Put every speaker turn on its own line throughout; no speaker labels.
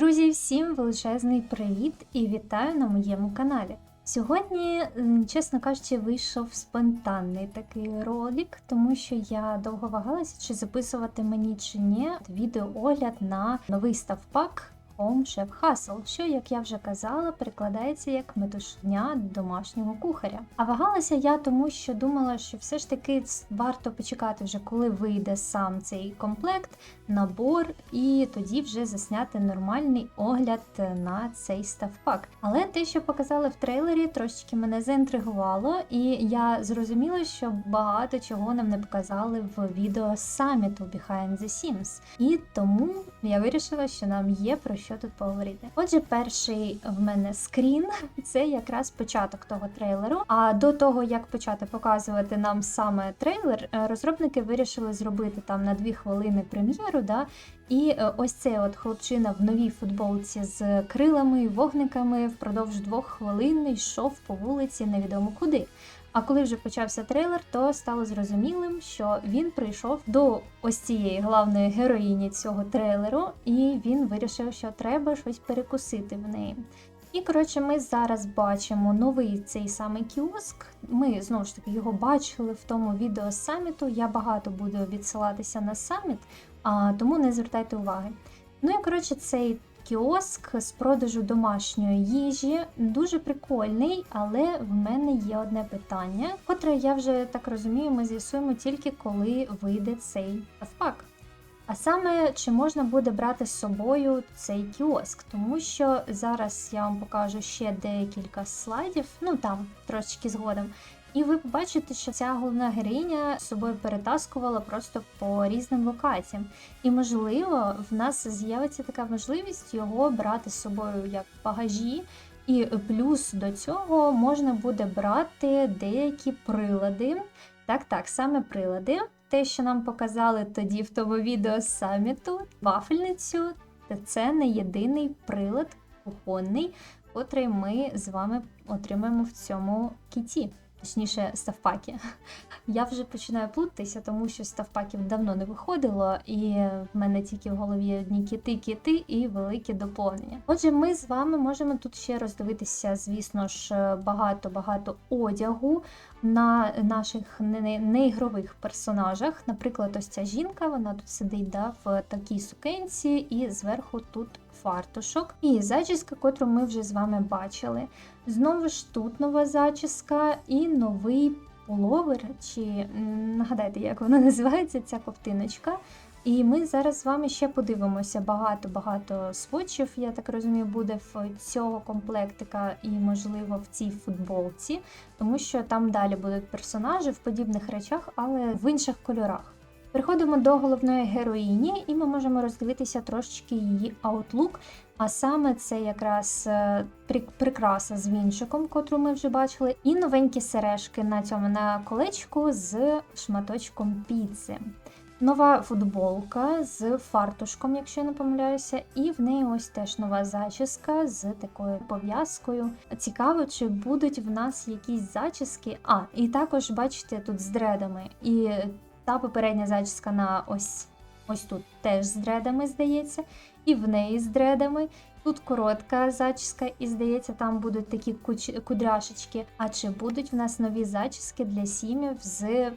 Друзі, всім величезний привіт і вітаю на моєму каналі. Сьогодні, чесно кажучи, вийшов спонтанний такий ролик, тому що я довго вагалася, чи записувати мені чи ні відеоогляд на новий ставпак Home Chef Hustle, що, як я вже казала, перекладається як метушня домашнього кухаря. А вагалася я тому, що думала, що все ж таки варто почекати вже, коли вийде сам цей комплект, набор, і тоді вже засняти нормальний огляд на цей ставпак. Але те, що показали в трейлері, трошечки мене заінтригувало, і я зрозуміла, що багато чого нам не показали в відео саміту Behind the Sims. І тому я вирішила, що нам є про що тут поговорити. Отже, перший в мене скрін це якраз початок того трейлеру. А до того як почати показувати нам саме трейлер, е, розробники вирішили зробити там на дві хвилини прем'єру. Да? І е, ось цей от хлопчина в новій футболці з крилами вогниками впродовж двох хвилин йшов по вулиці невідомо куди. А коли вже почався трейлер, то стало зрозумілим, що він прийшов до ось цієї главної героїні цього трейлеру, і він вирішив, що треба щось перекусити в неї. І коротше, ми зараз бачимо новий цей самий кіоск. Ми знову ж таки його бачили в тому відео з саміту. Я багато буду відсилатися на саміт, а тому не звертайте уваги. Ну і коротше, цей кіоск з продажу домашньої їжі дуже прикольний, але в мене є одне питання, котре я вже так розумію, ми з'ясуємо тільки коли вийде цей впак. А саме чи можна буде брати з собою цей кіоск, тому що зараз я вам покажу ще декілька слайдів, ну там трошечки згодом. І ви побачите, що ця головна героїня з собою перетаскувала просто по різним локаціям. І можливо, в нас з'явиться така можливість його брати з собою як багажі. І плюс до цього можна буде брати деякі прилади. Так, так, саме прилади. Те, що нам показали тоді в тому відео з саміту, вафельницю, це не єдиний прилад кухонний, котрий ми з вами отримаємо в цьому кіті. Точніше, ставпаки. Я вже починаю плутатися, тому що ставпаків давно не виходило, і в мене тільки в голові одні кіти, кіти і великі доповнення. Отже, ми з вами можемо тут ще роздивитися, звісно ж, багато-багато одягу на наших не- не- неігрових персонажах. Наприклад, ось ця жінка, вона тут сидить да, в такій сукенці, і зверху тут фартушок. І зачіска, котру ми вже з вами бачили. Знову ж тут нова зачіска і новий пуловер, чи нагадайте, як вона називається, ця ковтиночка. І ми зараз з вами ще подивимося багато-багато сводчів, я так розумію, буде в цього комплектика і, можливо, в цій футболці, тому що там далі будуть персонажі в подібних речах, але в інших кольорах. Переходимо до головної героїні, і ми можемо роздивитися трошечки її аутлук. А саме це якраз е, прикраса з вінчиком, котру ми вже бачили, і новенькі сережки на цьому на колечку з шматочком піци. Нова футболка з фартушком, якщо я не помиляюся, і в неї ось теж нова зачіска з такою пов'язкою. Цікаво, чи будуть в нас якісь зачіски. А, і також бачите тут з дредами. І та попередня зачіска на ось ось тут теж з дредами, здається, і в неї з дредами. Тут коротка зачіска, і здається, там будуть такі кудряшечки. А чи будуть в нас нові зачіски для сім'їв з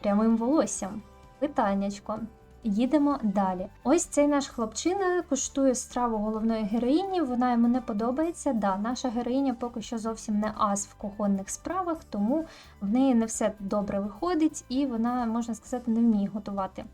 прямим волоссям? Питаннячко. Їдемо далі. Ось цей наш хлопчина куштує страву головної героїні. Вона йому не подобається. Да, наша героїня поки що зовсім не ас в кухонних справах, тому в неї не все добре виходить, і вона, можна сказати, не вміє готувати.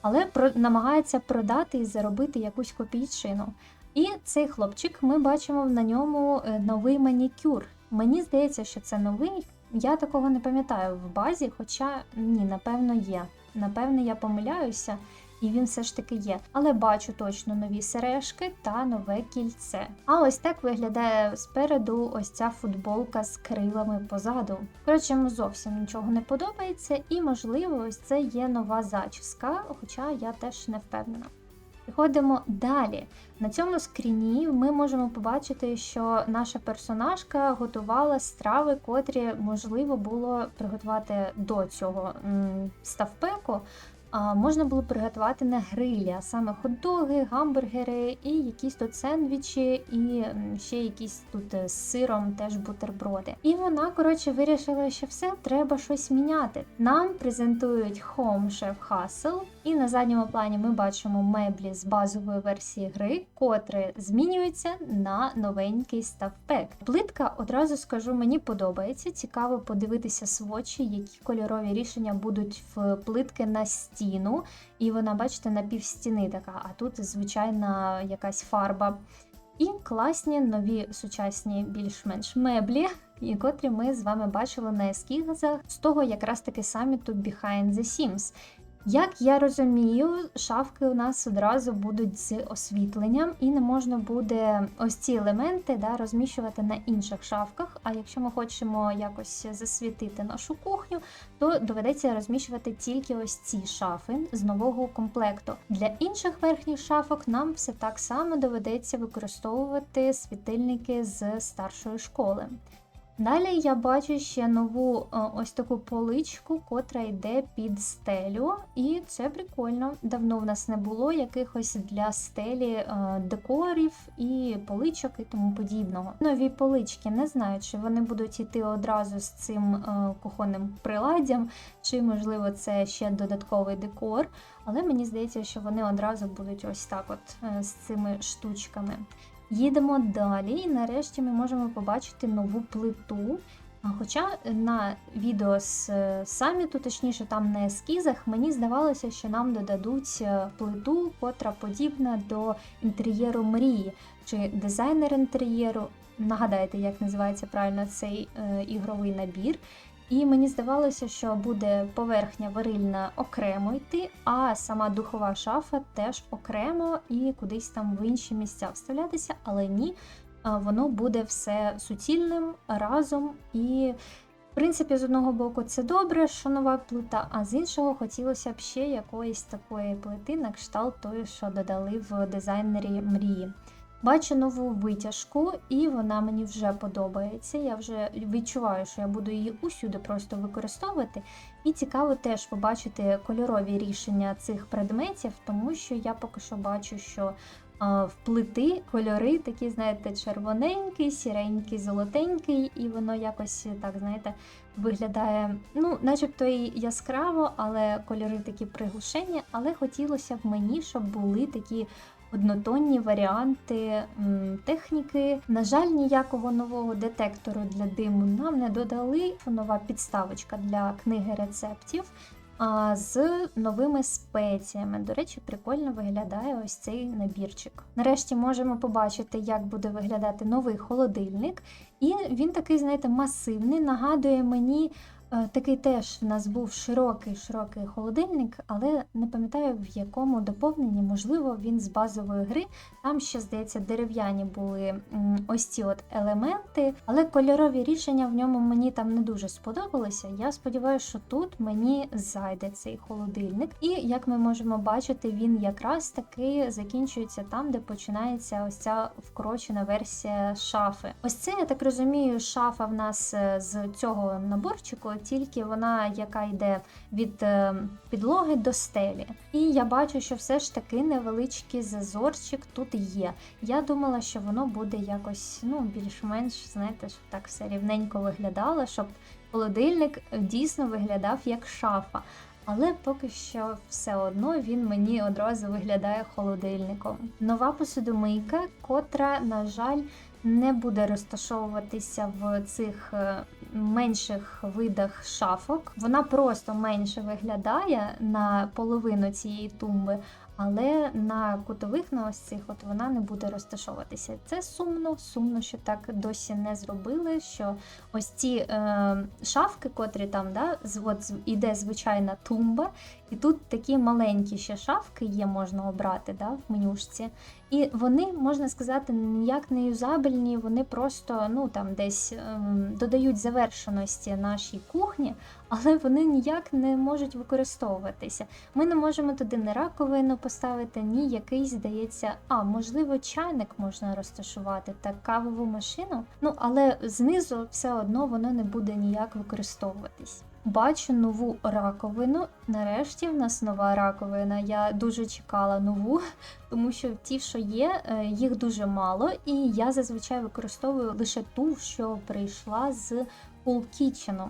Але про, намагається продати і заробити якусь копійчину. І цей хлопчик, ми бачимо на ньому е, новий манікюр. Мені здається, що це новий. Я такого не пам'ятаю в базі, хоча ні, напевно, є. Напевно, я помиляюся, і він все ж таки є. Але бачу точно нові сережки та нове кільце. А ось так виглядає спереду ось ця футболка з крилами позаду. Коротше, йому зовсім нічого не подобається, і можливо, ось це є нова зачіска, хоча я теж не впевнена. Приходимо далі. На цьому скріні ми можемо побачити, що наша персонажка готувала страви, котрі можливо було приготувати до цього ставпеку. а, можна було приготувати на грилі, а саме хот-доги, гамбургери і якісь тут сендвічі, і ще якісь тут е, з сиром теж бутерброди. І вона, коротше, вирішила, що все треба щось міняти. Нам презентують Home Chef Hustle, і на задньому плані ми бачимо меблі з базової версії гри, котре змінюються на новенький ставпек. Плитка, одразу скажу, мені подобається. Цікаво подивитися свочі, які кольорові рішення будуть в плитки на стіну. І вона, бачите, на півстіни така, а тут звичайна якась фарба. І класні нові сучасні більш-менш меблі, і котрі ми з вами бачили на ескізах з того якраз таки саміту Behind the Sims. Як я розумію, шафки у нас одразу будуть з освітленням, і не можна буде ось ці елементи да, розміщувати на інших шафках. А якщо ми хочемо якось засвітити нашу кухню, то доведеться розміщувати тільки ось ці шафи з нового комплекту. Для інших верхніх шафок нам все так само доведеться використовувати світильники з старшої школи. Далі я бачу ще нову е, ось таку поличку, котра йде під стелю, і це прикольно. Давно в нас не було якихось для стелі е, декорів і поличок і тому подібного. Нові полички не знаю, чи вони будуть йти одразу з цим е, кухонним приладдям, чи можливо це ще додатковий декор. Але мені здається, що вони одразу будуть ось так, от з цими штучками. Їдемо далі, і нарешті ми можемо побачити нову плиту. Хоча на відео з е, саміту, точніше там на ескізах, мені здавалося, що нам додадуть е, плиту, котра подібна до інтер'єру мрії чи дизайнер інтер'єру. Нагадайте, як називається правильно цей е, ігровий набір. І мені здавалося, що буде поверхня варильна окремо йти, а сама духова шафа теж окремо і кудись там в інші місця вставлятися, але ні, воно буде все суцільним разом. І, в принципі, з одного боку, це добре, що нова плита, а з іншого хотілося б ще якоїсь такої плити на кшталт тої, що додали в дизайнері мрії. Бачу нову витяжку, і вона мені вже подобається. Я вже відчуваю, що я буду її усюди просто використовувати. І цікаво теж побачити кольорові рішення цих предметів, тому що я поки що бачу, що в плити кольори такі, знаєте, червоненький, сіренький, золотенький, і воно якось так, знаєте, виглядає, ну, начебто і яскраво, але кольори такі приглушені. Але хотілося б мені, щоб були такі однотонні варіанти техніки. На жаль, ніякого нового детектору для диму нам не додали. Нова підставочка для книги рецептів. А з новими спеціями. До речі, прикольно виглядає ось цей набірчик. Нарешті можемо побачити, як буде виглядати новий холодильник. І він такий, знаєте, масивний. Нагадує мені Такий теж в нас був широкий широкий холодильник, але не пам'ятаю в якому доповненні, можливо, він з базової гри. Там ще, здається, дерев'яні були ось ці от елементи, але кольорові рішення в ньому мені там не дуже сподобалися. Я сподіваюся, що тут мені зайде цей холодильник. І як ми можемо бачити, він якраз таки закінчується там, де починається ось ця вкорочена версія шафи. Ось це, я так розумію, шафа в нас е, з цього наборчику тільки вона, яка йде від е, підлоги до стелі. І я бачу, що все ж таки невеличкий зазорчик тут є. Я думала, що воно буде якось ну, більш-менш, знаєте, щоб так все рівненько виглядало, щоб холодильник дійсно виглядав як шафа. Але поки що все одно він мені одразу виглядає холодильником. Нова посудомийка, котра, на жаль, не буде розташовуватися в цих е, менших видах шафок. Вона просто менше виглядає на половину цієї тумби, але на кутових на ось цих от вона не буде розташовуватися. Це сумно, сумно, що так досі не зробили. Що ось ці е, шафки, котрі там да, от іде звичайна тумба, і тут такі маленькі ще шафки є, можна обрати да, в менюшці. І вони, можна сказати, ніяк не юзабельні, вони просто ну, там десь ем, додають завершеності нашій кухні, але вони ніяк не можуть використовуватися. Ми не можемо туди ні раковину поставити, ні якийсь, здається, а можливо, чайник можна розташувати та кавову машину. Ну, але знизу все одно воно не буде ніяк використовуватись. Бачу нову раковину. Нарешті в нас нова раковина. Я дуже чекала нову, тому що ті, що є, е, їх дуже мало, і я зазвичай використовую лише ту, що прийшла з Cool Kitchen.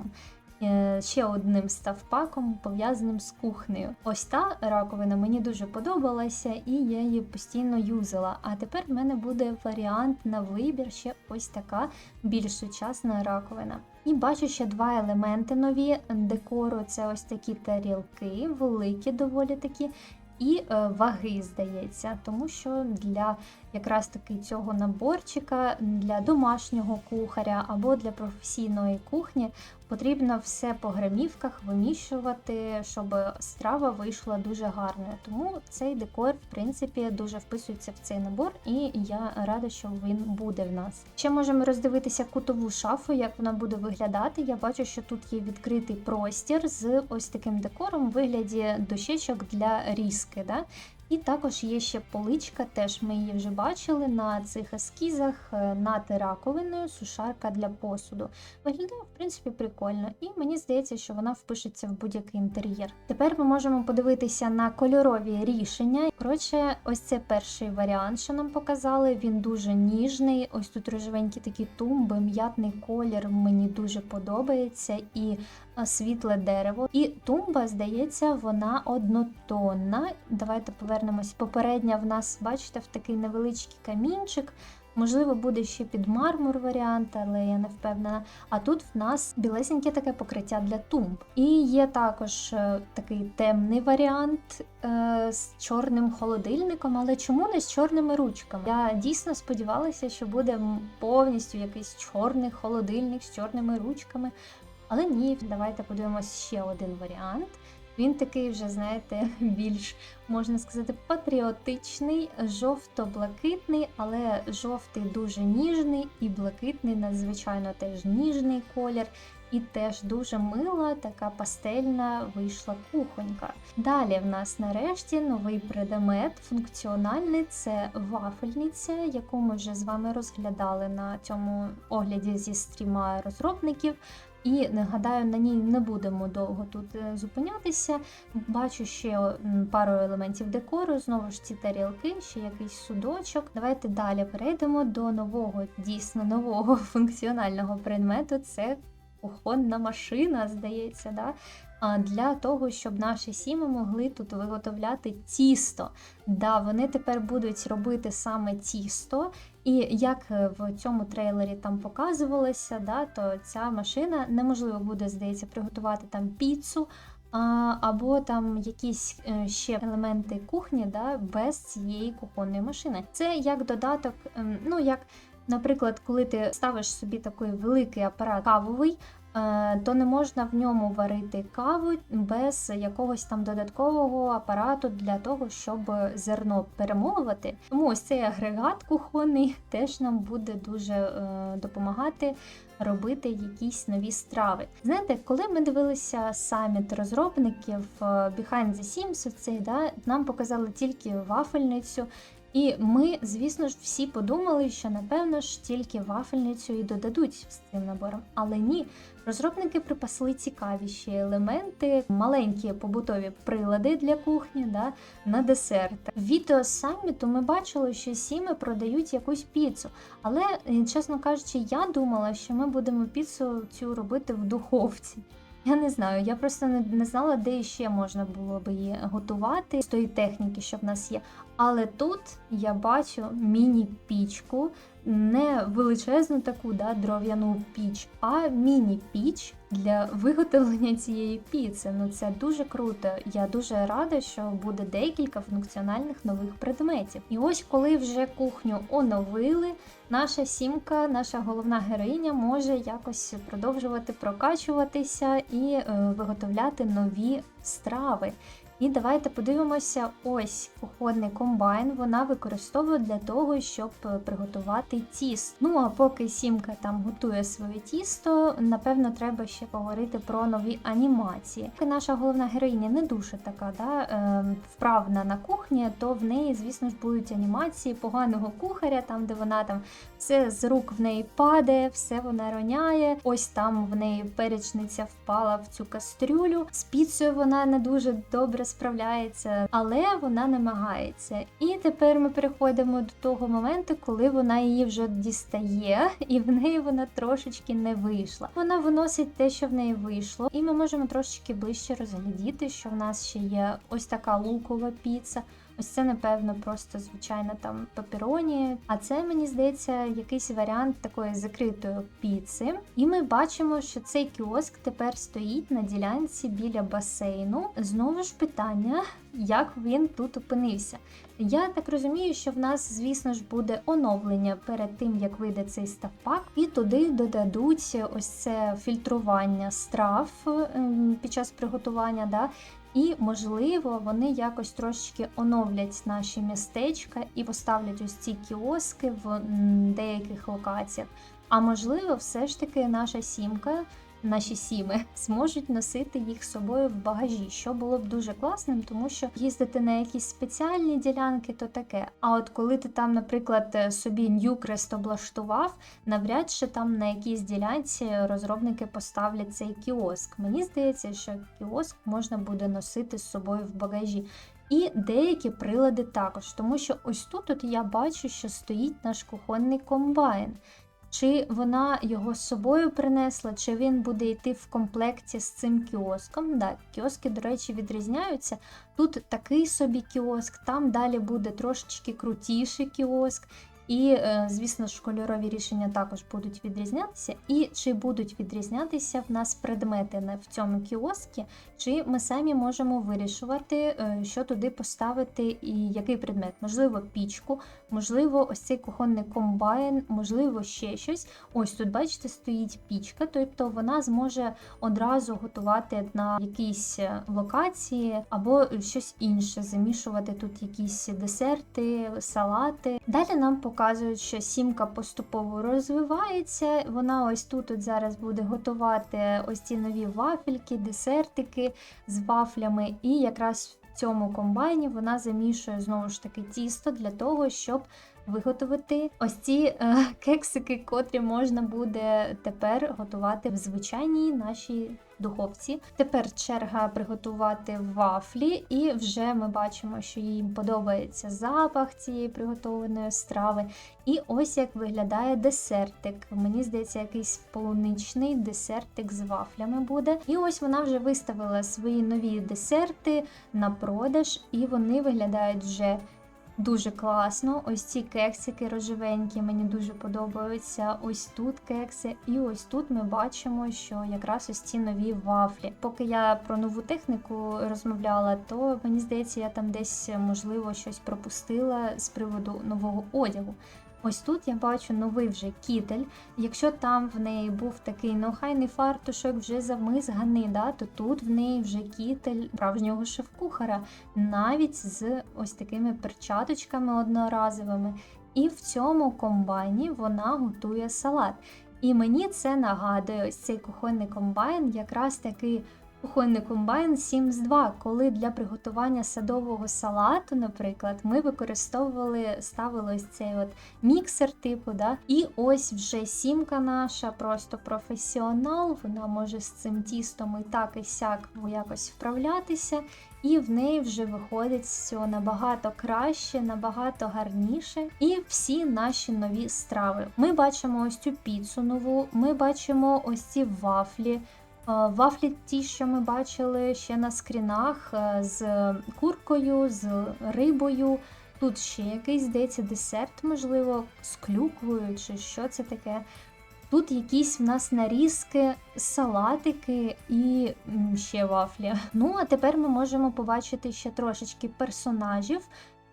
Е, Ще одним ставпаком пов'язаним з кухнею. Ось та раковина мені дуже подобалася, і я її постійно юзала. А тепер в мене буде варіант на вибір ще ось така більш сучасна раковина. І бачу ще два елементи нові декору. Це ось такі тарілки, великі доволі такі. І е, ваги, здається, тому що для якраз таки цього наборчика для домашнього кухаря або для професійної кухні потрібно все по грамівках виміщувати, щоб страва вийшла дуже гарною. Тому цей декор, в принципі, дуже вписується в цей набор, і я рада, що він буде в нас. Ще можемо роздивитися кутову шафу, як вона буде виглядати. Я бачу, що тут є відкритий простір з ось таким декором у вигляді дощечок для різки. Да? І також є ще поличка, теж ми її вже бачили на цих ескізах е, над раковиною, сушарка для посуду. Виглядає, в принципі, прикольно, і мені здається, що вона впишеться в будь-який інтер'єр. Тепер ми можемо подивитися на кольорові рішення. Коротше, ось це перший варіант, що нам показали. Він дуже ніжний. Ось тут рожевенькі такі тумби, м'ятний колір мені дуже подобається. І світле дерево. І тумба, здається, вона однотонна. Давайте повернемось. Попередня в нас, бачите, в такий невеличкий камінчик. Можливо, буде ще під мармур варіант, але я не впевнена. А тут в нас білесеньке таке покриття для тумб. І є також е, такий темний варіант е, з чорним холодильником, але чому не з чорними ручками? Я дійсно сподівалася, що буде повністю якийсь чорний холодильник з чорними ручками. Але ні, давайте подивимось ще один варіант. Він такий вже, знаєте, більш можна сказати, патріотичний, жовто-блакитний, але жовтий дуже ніжний і блакитний, надзвичайно теж ніжний колір. І теж дуже мила, така пастельна вийшла кухонька. Далі в нас нарешті новий предмет функціональний це вафельниця, яку ми вже з вами розглядали на цьому огляді зі стріма розробників. І нагадаю, на ній не будемо довго тут е, зупинятися. Бачу ще пару елементів декору, знову ж ці тарілки, ще якийсь судочок. Давайте далі перейдемо до нового, дійсно нового функціонального предмету. Це кухонна машина, здається, да? Для того, щоб наші сіми могли тут виготовляти тісто. Да, Вони тепер будуть робити саме тісто. І як е, в цьому трейлері там показувалося, да, то ця машина неможливо буде, здається, приготувати там піцу. Або там якісь е, ще елементи кухні да, без цієї кухонної машини. Це як додаток, ем, ну як, наприклад, коли ти ставиш собі такий великий апарат кавовий, е, то не можна в ньому варити каву без якогось там додаткового апарату для того, щоб зерно перемолувати. Тому ось цей агрегат кухонний теж нам буде дуже е, допомагати робити якісь нові страви. Знаєте, коли ми дивилися саміт розробників е, Behind the Scenes, цей, да, нам показали тільки вафельницю. І ми, звісно ж, всі подумали, що напевно ж тільки вафельницю і додадуть з цим набором. Але ні, розробники припасли цікавіші елементи, маленькі побутові прилади для кухні, да, на десерт. В відео саміту ми бачили, що сіми продають якусь піцу. Але, е, чесно кажучи, я думала, що ми будемо піцу цю робити в духовці. Я не знаю, я просто не, знала, де ще можна було би її готувати з тої техніки, що в нас є. Але тут я бачу міні-пічку, не величезну таку да, дров'яну піч, а міні-піч для виготовлення цієї піци. Ну це дуже круто. Я дуже рада, що буде декілька функціональних нових предметів. І ось коли вже кухню оновили, наша сімка, наша головна героїня може якось продовжувати прокачуватися і е, виготовляти нові страви. І давайте подивимося, ось кухонний комбайн вона використовує для того, щоб е, приготувати тіст. Ну а поки сімка там готує своє тісто, напевно, треба ще поговорити про нові анімації. Поки наша головна героїня не дуже така, да, е, вправна на кухні, то в неї, звісно ж, будуть анімації поганого кухаря, там де вона там все з рук в неї падає, все вона роняє. Ось там в неї перечниця впала в цю кастрюлю. З піцею вона не дуже добре справляється, але вона намагається. І тепер ми переходимо до того моменту, коли вона її вже дістає, і в неї вона трошечки не вийшла. Вона виносить те, що в неї вийшло, і ми можемо трошечки ближче розглядіти, що в нас ще є ось така лукова піца. Ось це, напевно, просто звичайна там папероні. А це мені здається якийсь варіант такої закритої піци. І ми бачимо, що цей кіоск тепер стоїть на ділянці біля басейну. Знову ж питання, як він тут опинився. Я так розумію, що в нас, звісно ж, буде оновлення перед тим, як вийде цей ставпак, і туди додадуть ось це фільтрування страв ем, під час приготування. Да? І, можливо, вони якось трошечки оновлять наші містечка і поставлять ось ці кіоски в деяких локаціях. А можливо, все ж таки наша сімка, наші сіми зможуть носити їх з собою в багажі, що було б дуже класним, тому що їздити на якісь спеціальні ділянки, то таке. А от коли ти там, наприклад, е, собі Ньюкрест облаштував, навряд чи там на якійсь ділянці розробники поставлять цей кіоск. Мені здається, що кіоск можна буде носити з собою в багажі. І деякі прилади також, тому що ось тут от я бачу, що стоїть наш кухонний комбайн. Чи вона його з собою принесла, чи він буде йти в комплекті з цим кіоском. Да, кіоски, до речі, відрізняються. Тут такий собі кіоск, там далі буде трошечки крутіший кіоск. І, е, звісно ж, кольорові рішення також будуть відрізнятися. І чи будуть відрізнятися в нас предмети в цьому кіоскі, чи ми самі можемо вирішувати, е, що туди поставити і який предмет. Можливо, пічку, можливо, ось цей кухонний комбайн, можливо, ще щось. Ось тут, бачите, стоїть пічка, тобто вона зможе одразу готувати на якійсь е, локації або щось інше, замішувати тут якісь десерти, салати. Далі нам показують, що сімка поступово розвивається. Вона ось тут от зараз буде готувати ось ці нові вафельки, десертики з вафлями, і якраз в цьому комбайні вона замішує знову ж таки тісто для того, щоб виготовити ось ці е, кексики, котрі можна буде тепер готувати в звичайній нашій духовці. Тепер черга приготувати вафлі, і вже ми бачимо, що їм подобається запах цієї приготованої страви. І ось як виглядає десертик. Мені здається, якийсь полуничний десертик з вафлями буде. І ось вона вже виставила свої нові десерти на продаж, і вони виглядають вже. Дуже класно. Ось ці кексики рожевенькі, мені дуже подобаються. Ось тут кекси, і ось тут ми бачимо, що якраз ось ці нові вафлі. Поки я про нову техніку розмовляла, то мені здається, я там десь можливо щось пропустила з приводу нового одягу. Ось тут я бачу новий вже кітель. Якщо там в неї був такий неохайний фартушок, вже замизганий, да, то тут в неї вже кітель справжнього шеф-кухара, навіть з ось такими перчаточками одноразовими. І в цьому комбайні вона готує салат. І мені це нагадує ось цей кухонний комбайн, якраз такий кухонний комбайн Sims 2, коли для приготування садового салату, наприклад, ми використовували, ставили ось цей от міксер типу, да? і ось вже сімка наша, просто професіонал, вона може з цим тістом і так і сяк якось вправлятися. І в неї вже виходить все набагато краще, набагато гарніше. І всі наші нові страви. Ми бачимо ось цю піцу нову, ми бачимо ось ці вафлі. Е, Вафлі ті, що ми бачили ще на скрінах е, з куркою, з рибою. Тут ще якийсь здається десерт, можливо, з клюквою, чи що це таке. Тут якісь в нас нарізки, салатики і ще вафлі. Ну, а тепер ми можемо побачити ще трошечки персонажів.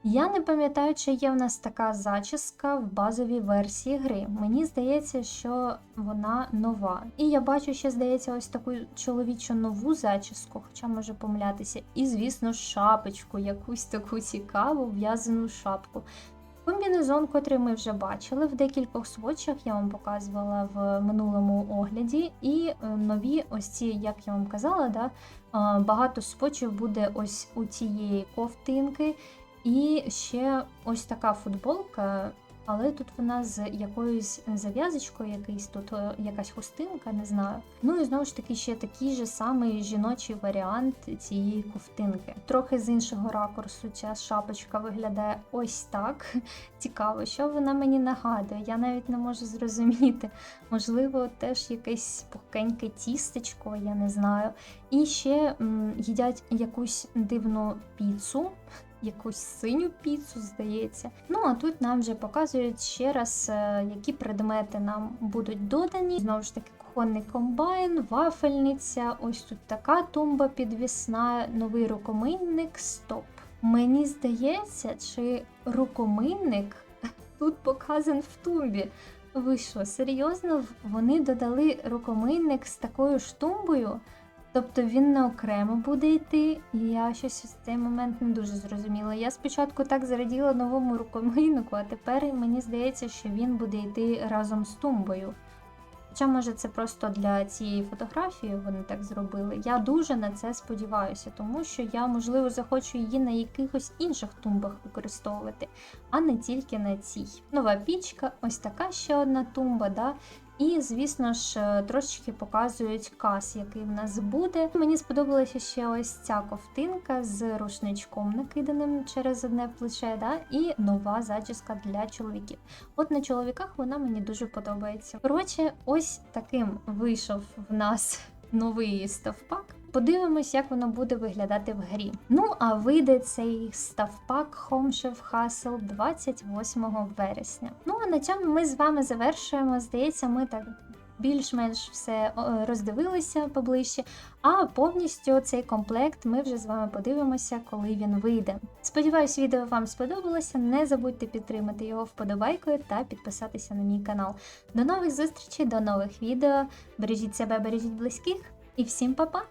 Я не пам'ятаю, чи є в нас така зачіска в базовій версії гри. Мені здається, що вона нова. І я бачу ще, здається, ось таку чоловічу нову зачіску, хоча може помилятися. І, звісно, шапочку, якусь таку цікаву в'язану шапку. Комбінезон, котрий ми вже бачили в декількох сводчах, я вам показувала в минулому огляді. І е, нові, ось ці, як я вам казала, да, багато сводчів буде ось у цієї ковтинки. І ще ось така футболка, але тут вона з якоюсь зав'язочкою, якийсь тут е, якась хустинка, не знаю. Ну і знову ж таки ще такий же самий жіночий варіант цієї ковтинки. Трохи з іншого ракурсу ця шапочка виглядає ось так. Цікаво, що вона мені нагадує. Я навіть не можу зрозуміти. Можливо, теж якесь пухкеньке тістечко, я не знаю. І ще м, їдять якусь дивну піцу якусь синю піцу, здається. Ну а тут нам вже показують ще раз, е, які предмети нам будуть додані. Знову ж таки, кухонний комбайн, вафельниця, ось тут така тумба підвісна, новий рукомийнник, стоп. Мені здається, чи рукомийнник тут показан в тумбі. Ви що, серйозно? Вони додали рукомийнник з такою ж тумбою? Тобто він не окремо буде йти, і я щось в цей момент не дуже зрозуміла. Я спочатку так зраділа новому рукомийнику, а тепер мені здається, що він буде йти разом з тумбою. Хоча, може, це просто для цієї фотографії вони так зробили. Я дуже на це сподіваюся, тому що я, можливо, захочу її на якихось інших тумбах використовувати, а не тільки на цій. Нова пічка, ось така ще одна тумба. да? І, звісно ж, е, трошечки показують кас, який в нас буде. Мені сподобалася ще ось ця ковтинка з рушничком, накиданим через одне плече, да? і нова зачіска для чоловіків. От на чоловіках вона мені дуже подобається. Коротше, ось таким вийшов в нас новий ставпак. Подивимось, як воно буде виглядати в грі. Ну, а вийде цей ставпак Home Chef Hustle 28 вересня. Ну а на цьому ми з вами завершуємо. Здається, ми так. Більш-менш все роздивилися поближче, а повністю цей комплект ми вже з вами подивимося, коли він вийде. Сподіваюсь, відео вам сподобалося. Не забудьте підтримати його вподобайкою та підписатися на мій канал. До нових зустрічей, до нових відео. Бережіть себе, бережіть близьких і всім па-па!